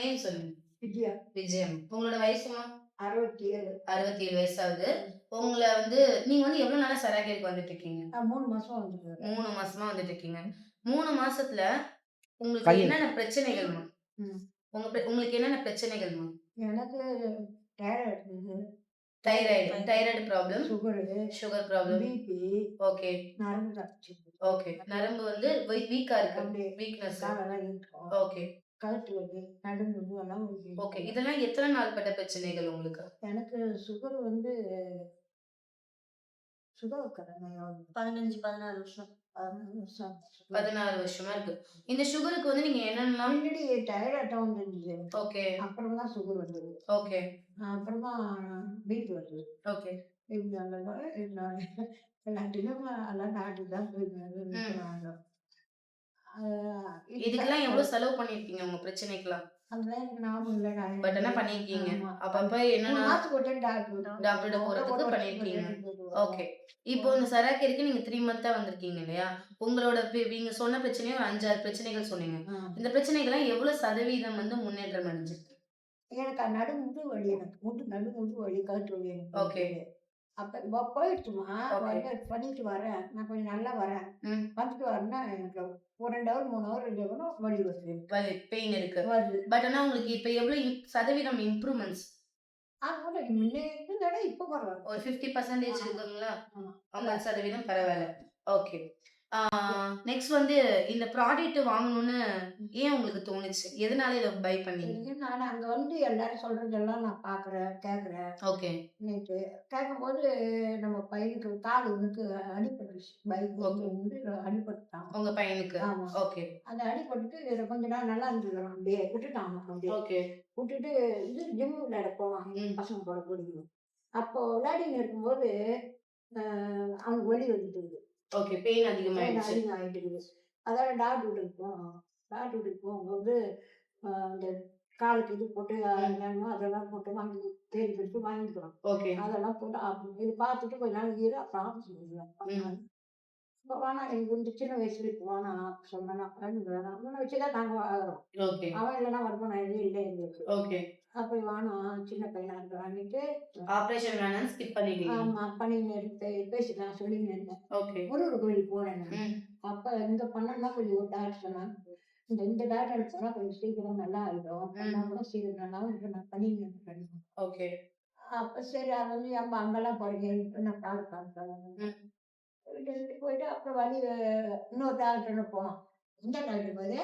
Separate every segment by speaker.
Speaker 1: Name சொல்லுங்க.
Speaker 2: விஜயா.
Speaker 1: விஜயம். உங்களோட வயசுமா
Speaker 2: அறுபத்தி ஏழு
Speaker 1: அறுபத்தி ஏழு வயசாகுது உங்களை வந்து நீங்க வந்து எவ்வளவு நாளா சராகேருக்கு வந்துட்டு இருக்கீங்க
Speaker 2: மூணு மாசம் வந்துட்டு
Speaker 1: மூணு மாசமா வந்துட்டு இருக்கீங்க மூணு மாசத்துல உங்களுக்கு. என்னென்ன பிரச்சனைகள்மா
Speaker 2: ம்.
Speaker 1: உங்க உங்களுக்கு என்னென்ன பிரச்சனைகள்மா
Speaker 2: எனக்கு thyroid
Speaker 1: thyroid. Thyroid. Problem.
Speaker 2: Sugar.
Speaker 1: Sugar problem.
Speaker 2: BP.
Speaker 1: Okay.
Speaker 2: நரம்பு
Speaker 1: ஓகே. நரம்பு வந்து வீக்கா இருக்கு. Weakness okay.
Speaker 2: கழுத்து வந்து நடுங்கு எல்லாம்.
Speaker 1: ஓகே. இதெல்லாம் எத்தனை நாள் பட்ட பிரச்சனைகள் உங்களுக்கு?
Speaker 2: எனக்கு சுகர் வந்து சுகர் கடமை
Speaker 3: பதினஞ்சு பதினாறு வருஷம்.
Speaker 1: பதினாறு வருஷமா இருக்கு. இந்த சுகருக்கு வந்து நீங்க என்னென்னலாம்
Speaker 2: முன்னாடி டைராய்டு தான் வந்துருந்தது
Speaker 1: ஓகே.
Speaker 2: அப்புறம் தான் சுகர் வந்தது.
Speaker 1: ஓகே.
Speaker 2: அப்புறம் தான் பிபி வந்தது.
Speaker 1: ஓகே.
Speaker 2: இருந்தாலும் இருந்தாலும் எல்லாத்தையும் எல்லாம் நாட்டு தான் போயிருந்தாங்க
Speaker 1: இதுக்கெல்லாம் எவ்வளவு செலவு பண்ணிருக்கீங்க உங்க பிரச்சனைக்கெல்லாம்?
Speaker 2: அதெல்லாம் எனக்கு ஞாபகம் இல்லை நான்
Speaker 1: பட் என்ன பண்ணிருக்கீங்க. அப்பப்ப என்னன்னா
Speaker 2: டாக்டர்
Speaker 1: போறதுக்கு பண்ணிருக்கீங்க. ஓகே இப்போ இந்த சராக்கேருக்கு நீங்க த்ரீ மந்தா வந்திருக்கீங்க இல்லையா? உங்களோட நீங்க சொன்ன பிரச்சனையும் ஒரு அஞ்சாறு பிரச்சனைகள் சொன்னீங்க. இந்த பிரச்சனைகள்லாம் எவ்வளவு சதவீதம் வந்து முன்னேற்றம் அடைஞ்சிருக்கு?
Speaker 2: எனக்கு நடு முட்டு வலி எனக்கு முட்டு நடு முட்டு வலி. இருக்குது. அப்ப போயிடுச்சுமா. வந்து பண்ணிட்டு வரேன் நான் கொஞ்சம் நல்லா வரேன்.
Speaker 1: ம்.
Speaker 2: வந்துட்டு வரேன்னா எனக்கு ஒரு ரெண்டு ஹவர் மூணு ஹவர் ரெண்டு ஹவர் வலி வருது.
Speaker 1: பெயின் இருக்கு.
Speaker 2: வருது.
Speaker 1: பட் ஆனா உங்களுக்கு இப்ப எவ்வளவு im- சதவீதம் இம்ப்ரூவ்மெண்ட்ஸ்
Speaker 2: அதனால முன்னே இருந்தத இப்போ பரவாயில்ல.
Speaker 1: ஒரு ஃபிஃப்டி பர்சன்டேஜ். இருக்குங்களா?
Speaker 2: ஆமா.
Speaker 1: ஐம்பது சதவீதம் பரவாயில்ல. ஓகே. நெக்ஸ்ட் வந்து இந்த ப்ராடக்ட் வாங்கணும்னு ஏன் உங்களுக்கு தோணுச்சு? எதனால இதை பை பண்ணீங்க?
Speaker 2: நான் அங்க வந்து எல்லாரும் சொல்றதெல்லாம் நான் பாக்குறேன் கேக்குறேன்.
Speaker 1: ஓகே
Speaker 2: நேற்று கேட்கும்போது நம்ம பையனுக்கு கால் இவனுக்கு அடிபட்டுருச்சு. பைக் வந்து அடிபட்டுட்டான்.
Speaker 1: உங்க பையனுக்கு?
Speaker 2: ஆமா.
Speaker 1: ஓகே
Speaker 2: அந்த அடிபட்டுட்டு கொஞ்ச நாள் நல்லா இருந்தது அப்படியே விட்டுட்டான் அப்படியே.
Speaker 1: ஓகே
Speaker 2: விட்டுட்டு இது ஜிம் விளையாட போவான். பசங்க கூட பிடிக்கும் அப்போ விளையாடின்னு இருக்கும்போது அவனுக்கு வலி வந்துட்டு
Speaker 1: ஓகே பெயின் அதிகமாயிடுச்சு.
Speaker 2: இருக்குது அதோட டாக்டர் போனோம் டாக்டர் போகும்போது அந்த காலுக்கு இது போட்டு வேணுமோ அதெல்லாம் போட்டு வாங்கி தேடி பிடிச்சு வாங்கிக்கிறோம்
Speaker 1: ஓகே
Speaker 2: அதெல்லாம் போட்டு இது பார்த்துட்டு கொஞ்ச நாள் இரு அப்புறம் ஆஃபீஸ்
Speaker 1: ம்.
Speaker 2: இப்போ வேணாம் எனக்கு வந்து சின்ன வயசுல இப்போ வேணாம் சொன்னா வேணாம் வச்சுதான் நாங்கள்
Speaker 1: ஓகே
Speaker 2: அவன் இல்லைன்னா வருமானம் எதுவும் இல்லை எங்களுக்கு.
Speaker 1: ஓகே
Speaker 2: அப்போ வேணாம் சின்ன பையனா இருக்கிறான்ட்டு
Speaker 1: ஆபரேஷன் வேணாம் ஸ்கிப் பண்ணிட்டீங்க.
Speaker 2: ஆமா பண்ணின்னு இருந்து பேசிக்கலாம் சொல்லின்னு இருந்தேன்
Speaker 1: ஓகே
Speaker 2: முருகர் கோயில் போனேன் அப்ப இந்த பண்ணா கொஞ்சம் ஒரு டாக்டர் சொன்னாங்க. இந்த இந்த டாக்டர் போனா கொஞ்சம் சீக்கிரம் நல்லா ஆயிடும். பண்ணா கூட சீக்கிரம் நல்லா நான் பண்ணின்னு இருக்கேன்
Speaker 1: ஓகே
Speaker 2: அப்ப சரி அது வந்து அம்மா அங்கெல்லாம் போறீங்க. இப்ப நான் கால் பார்த்தேன்
Speaker 1: ம்.
Speaker 2: போயிட்டு அப்புறம் வழி இன்னொரு டாக்டர் போனோம். இந்த டாக்டர் போது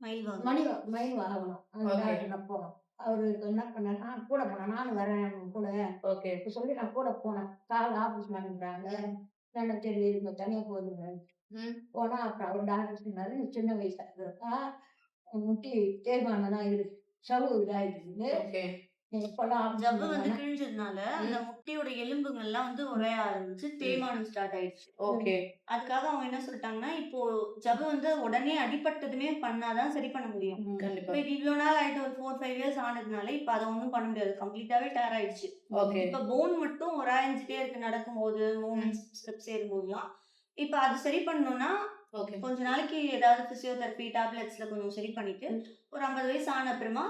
Speaker 3: மயில்
Speaker 2: மணி மணி வாங்கணும் அந்த. டாக்டர் போனோம். அவரு என்ன பண்ண நான் கூட போனேன் நானும் வரேன் கூட.
Speaker 1: ஓகே
Speaker 2: இப்ப சொல்லி நான் கூட போனேன். கால் ஆபீஸ் வாங்கிட்டாங்க எனக்கு தெரியுது இப்ப தனியா போகுதுங்க. போனா அப்புறம் அவர் டாக்டர் சொன்னாரு "நீ சின்ன வயசா இருக்கா முட்டி தேய்மானம் தான் இருக்கு சவு இதாயிட்டு
Speaker 3: ஜவ்வு வந்து கிழிஞ்சதுனால அந்த முட்டியோட எலும்புகள்லாம் வந்து உரைய ஆரம்பிச்சு தேய்மானம் ஸ்டார்ட் ஆயிடுச்சு.
Speaker 1: ஓகே.
Speaker 3: அதுக்காக அவங்க என்ன சொல்லிட்டாங்கன்னா இப்போ ஜவ்வு வந்து உடனே அடிபட்டதுமே பண்ணாதான் சரி பண்ண முடியும். இப்போ இது இவ்வளோ நாள் ஆயிட்டு ஒரு ஃபோர் ஃபைவ் இயர்ஸ் ஆனதுனால இப்போ அதை ஒன்றும் பண்ண முடியாது. கம்ப்ளீட்டாவே டேர் ஆயிடுச்சு.
Speaker 1: ஓகே.
Speaker 3: இப்போ போன் மட்டும் உராய்ஞ்சிட்டே இருக்கு நடக்கும்போது மூமெண்ட்ஸ் ஸ்டெப்ஸ் ஏறும்போதுலாம். இப்போ அது சரி பண்ணணும்னா கொஞ்ச நாளைக்கு ஏதாவது பிசியோதெரப்பி டேப்லெட்ஸ்ல கொஞ்சம் சரி பண்ணிட்டு ஒரு ஐம்பது வயசு ஆன அப்புறமா.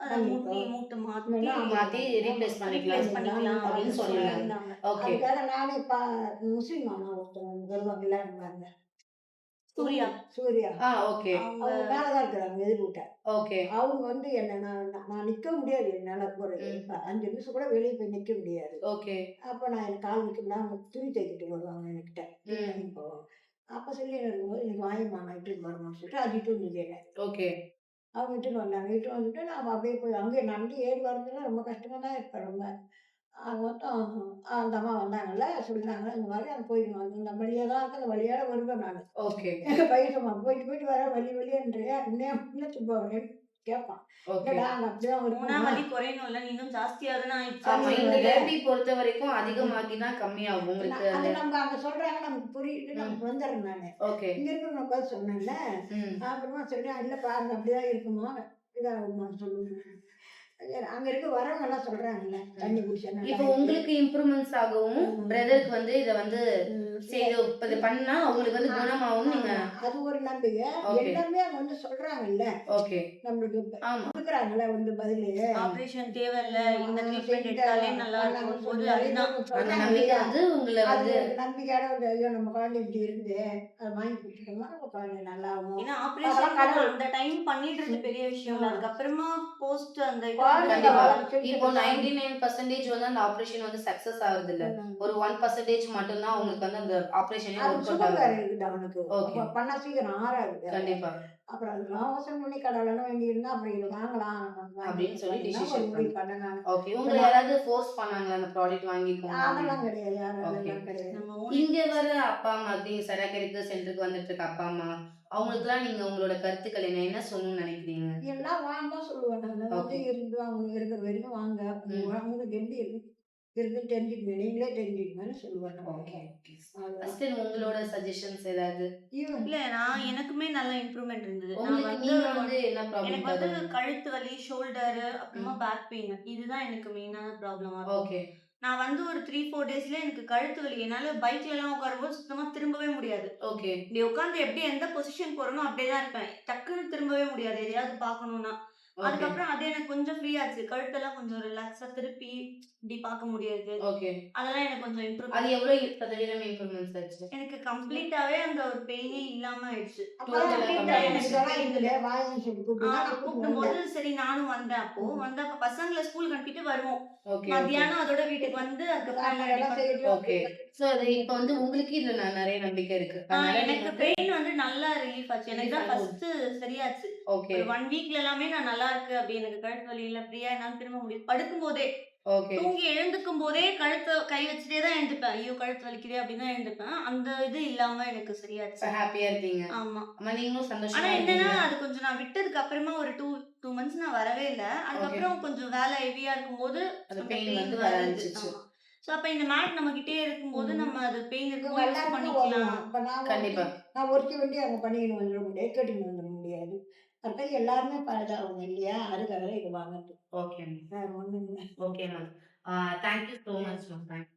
Speaker 3: மூட்டி மூட்டு மாத்தி
Speaker 2: நல்லா
Speaker 1: மாத்தி replace பண்ணிக்கலாம்.
Speaker 3: replace பண்ணிக்கலாம்
Speaker 1: அப்படின்னு சொன்னாங்க. ஓகே
Speaker 2: அதுக்காக நானே பா முஸ்லீம் ஆனா ஒருத்தர் வருவாங்கல்ல இருந்தாங்க
Speaker 3: சூர்யா.
Speaker 2: சூர்யா.
Speaker 1: ஆ ஓகே
Speaker 3: அவங்க
Speaker 2: அவங்க மேலதான் இருக்கிறாங்க எதிர்விட்ட.
Speaker 1: ஓகே
Speaker 2: அவங்க வந்து என்ன நான் நிக்க முடியாது என்னால ஒரு. இப்ப அஞ்சு நிமிஷம் கூட வெளியே போய் நிக்க முடியாது.
Speaker 1: ஓகே
Speaker 2: அப்ப நான் எனக்கு கால் முடியாது அவங்க துணி தைக்கிட்டு வருவாங்க என்கிட்ட. போவாங்க அப்ப சொல்லி எனக்கு வாங்கிமா நான் இட்டு வரணும்னு சொல்லிட்டு என்ன
Speaker 1: ஓகே
Speaker 2: அவங்க இட்டுன்னு வந்தாங்க இட்டு வந்துட்டு நான் அப்படியே போய் அங்கேயே நடந்து ஏறி வரதுலாம் ரொம்ப கஷ்டமா தான் இருப்பேன் ரொம்ப. அவங்க மொத்தம் அந்த அம்மா வந்தாங்கல்ல சொல்லிட்டாங்க இந்த மாதிரி அங்கே போயிடணும் இந்த வழியாக தான் அந்த வழியாக வருவேன் நான்.
Speaker 1: ஓகே
Speaker 2: பையன் போயிட்டு போயிட்டு வர வழி வழியன்றியா இன்னும் இன்னத்துக்கு போவேன் கேட்பான்
Speaker 3: இன்னும் ஜாஸ்தியா தானே
Speaker 1: பொறுத்த வரைக்கும் அதிகமாகி தான் கம்மியாகும் உங்களுக்கு
Speaker 2: அது நம்ம அங்கே சொல்றாங்க நமக்கு புரியுது நமக்கு வந்துடுறேன் நான்.
Speaker 1: ஓகே.
Speaker 2: இங்கே சொன்னேன்ல. அப்புறமா சொல்றேன் இல்லை பாருங்க அப்படிதான் இருக்குமா? இதாகுமான்னு சொல்லுவேன் அங்க இருக்க வரவங்க எல்லாம் சொல்றாங்கல்ல தண்ணி குடிச்சா
Speaker 1: இப்போ. உங்களுக்கு இம்ப்ரூவ்மெண்ட்ஸ் ஆகவும். பிரதருக்கு வந்து இத வந்து. செய்து இப்ப இது பண்ணா உங்களுக்கு வந்து குணமாகும் நீங்க
Speaker 2: அது ஒரு நம்பிக்கை. எல்லாமே அவங்க வந்து சொல்றாங்கல்ல
Speaker 1: ஓகே
Speaker 2: நம்மளுக்கு கொடுக்குறாங்கல்ல வந்து பதிலு
Speaker 3: ஆப்ரேஷன் தேவையில்ல இந்த
Speaker 2: ஆ,
Speaker 3: ட்ரீட்மெண்ட் எடுத்தாலே நல்லா இருக்கும்
Speaker 2: நிறைய
Speaker 3: அதுதான்
Speaker 1: அந்த நம்பிக்கை? வந்து உங்களை வந்து
Speaker 2: ஒரு நம்பிக்கையோட வந்து ஐயோ நம்ம குழந்தை இப்படி இருந்து அதை வாங்கி கொடுத்துட்டோம்னா நம்ம குழந்தை நல்லா ஆகும்
Speaker 3: ஏன்னா ஆபரேஷன். அந்த டைம் பண்ணிடுறது பெரிய விஷயம் இல்ல. அதுக்கப்புறமா போஸ்ட் அந்த
Speaker 1: இப்போ நைன்டி நைன் பர்சன்டேஜ் வந்து அந்த ஆபரேஷன் வந்து சக்சஸ் ஆகுது இல்ல. ஒரு ஒன் பர்சன்டேஜ் மட்டும்தான் அவங்களுக்கு வந்து அந்த ஆபரேஷனே
Speaker 2: இருக்குது அவனுக்கு. பண்ணா சீக்கிரம் ஆறாது
Speaker 1: கண்டிப்பா.
Speaker 2: அப்புறம் அதெல்லாம் அவசரம் பண்ணி கடவுளெல்லாம் அப்புறம் இதை வாங்கலாம்.
Speaker 1: அப்படின்னு சொல்லி
Speaker 2: முடிவு நான்.
Speaker 1: ஓகே. உங்களை யாராவது ஃபோர்ஸ் பண்ணாங்களா அந்த ப்ராடக்ட் வாங்கிக்கோங்க
Speaker 2: அதெல்லாம் கிடையாது. யாரும்
Speaker 1: Okay.
Speaker 2: அதெல்லாம் கிடையாது.
Speaker 3: நம்ம own
Speaker 1: இங்க வர அப்பா அம்மா சராக்கரிக்கு சென்டருக்கு வந்துட்டு இருக்க அப்பா அம்மா அவங்களுக்குலாம் நீங்க உங்களோட கருத்துக்கள் என்ன? என்ன சொல்லணும்னு நினைக்கிறீங்க?
Speaker 2: எல்லாம் வாங்க நான். வந்து. இருந்து அவங்க இருக்கிற வரைக்கும் வாங்க. அவங்களுக்கு எப்படி இருக்கு இருக்குன்னு தெரிஞ்சுக்கங்க. நீங்களே தெரிஞ்சுக்கங்கன்னு சொல்லுவேன் நான்.
Speaker 1: ஓகே. ஃபர்ஸ்ட் உங்களோட சஜஷன்ஸ் ஏதாவது?
Speaker 3: இல்ல நான் எனக்குமே நல்ல இம்ப்ரூவ்மெண்ட் இருந்தது. நான்
Speaker 1: உங்களுக்கு
Speaker 3: வந்து
Speaker 1: நீங்க வந்து என்ன
Speaker 3: எனக்கு வந்து கழுத்து வலி ஷோல்டர் அப்புறமா பேக் பெயின் இதுதான் எனக்கு மெயினான ப்ராப்ளமா
Speaker 1: ஓகே.
Speaker 3: நான் வந்து ஒரு த்ரீ ஃபோர் டேஸ்ல எனக்கு கழுத்து வலி. என்னால பைக்ல எல்லாம் உட்காரும்போது சுத்தமா திரும்பவே முடியாது.
Speaker 1: ஓகே
Speaker 3: இப்படி உட்காந்து எப்படி எந்த பொசிஷன் போறனோ அப்படியே தான் இருப்பேன். டக்குன்னு திரும்பவே முடியாது. எதையாவது பார்க்கணும்னா. அதுக்கப்புறம் அது எனக்கு கொஞ்சம் ஃப்ரீ ஆச்சு. கழுத்தெல்லாம் கொஞ்சம் ரிலாக்ஸா திருப்பி இப்படி பார்க்க முடியாது.
Speaker 1: ஓகே
Speaker 3: அதெல்லாம் எனக்கு கொஞ்சம் இம்ப்ரூவ்
Speaker 1: அது எவ்வளவு சதவீதம் இம்ப்ரூவ்மெண்ட்ஸ் ஆச்சு
Speaker 3: எனக்கு கம்ப்ளீட்டாவே அந்த ஒரு பெயினே இல்லாம ஆயிடுச்சு. கூப்பிடும்போது
Speaker 2: வந்தேன்.
Speaker 3: சரி நானும் வந்தேன் அப்போ. வந்து அப்ப பசங்களை ஸ்கூல் அனுப்பிட்டு வருவோம். மத்தியானம் அதோட வீட்டுக்கு வந்து
Speaker 1: இப்போ வந்து உங்களுக்கு இதுல நான் நிறைய நம்பிக்கை இருக்கு.
Speaker 3: எனக்கு பெயின் வந்து நல்லா ரிலீஃப் ஆச்சு. எனக்கு தான். ஃபர்ஸ்ட் சரியாச்சு.
Speaker 1: ஓகே
Speaker 3: ஒரு ஒன் வீக்ல எல்லாமே நான் நல்லா இருக்கு அப்படி எனக்கு கழுத்து வலி இல்ல ஃப்ரீயா என்னால திரும்ப முடியும் படுக்கும் போதே
Speaker 1: ஓகே
Speaker 3: தூங்கி எழுந்துக்கும் போதே கழுத்தை கை வச்சுட்டே தான் எழுந்துப்பேன். ஐயோ கழுத்து வலிக்குதே அப்படின்னு தான் எழுந்துப்பேன். அந்த இது இல்லாம எனக்கு சரியாச்சு.
Speaker 1: ஹாப்பியா இருக்கீங்க
Speaker 3: ஆமா.
Speaker 1: நீங்களும்
Speaker 3: ஆனா
Speaker 1: சந்தோஷமா
Speaker 3: என்னன்னா
Speaker 1: இருக்கீங்க
Speaker 3: அது கொஞ்சம் நான் விட்டதுக்கு அப்புறமா ஒரு டூ டூ மந்த்ஸ் நான் வரவே இல்லை. அதுக்கப்புறம் கொஞ்சம் வேலை ஹெவியா இருக்கும்போது
Speaker 1: அந்த
Speaker 3: அந்த
Speaker 1: பெயின்
Speaker 3: பெயின்
Speaker 1: வந்து வர ஆரம்பிச்சிச்சு
Speaker 3: ஸோ அப்ப இந்த மேட் நம்ம கிட்டே இருக்கும்போது. நம்ம அது பெயின் இருக்கும்போது யூஸ் பண்ணிக்கலாம்.
Speaker 2: இப்ப நான்
Speaker 1: கண்டிப்பா.
Speaker 2: ஒருத்தி- நான் ஒருத்தி வண்டி அங்க பண்ணிக்கணும். வந்துட முடியாது வந்துட முடியாது. அதுக்காக எல்லாருமே பழதாகும் இல்லையா? அதுக்காக இது வாங்குறது
Speaker 1: ஓகே
Speaker 2: இல்லை
Speaker 1: okay ma'am thank you so much ma'am thank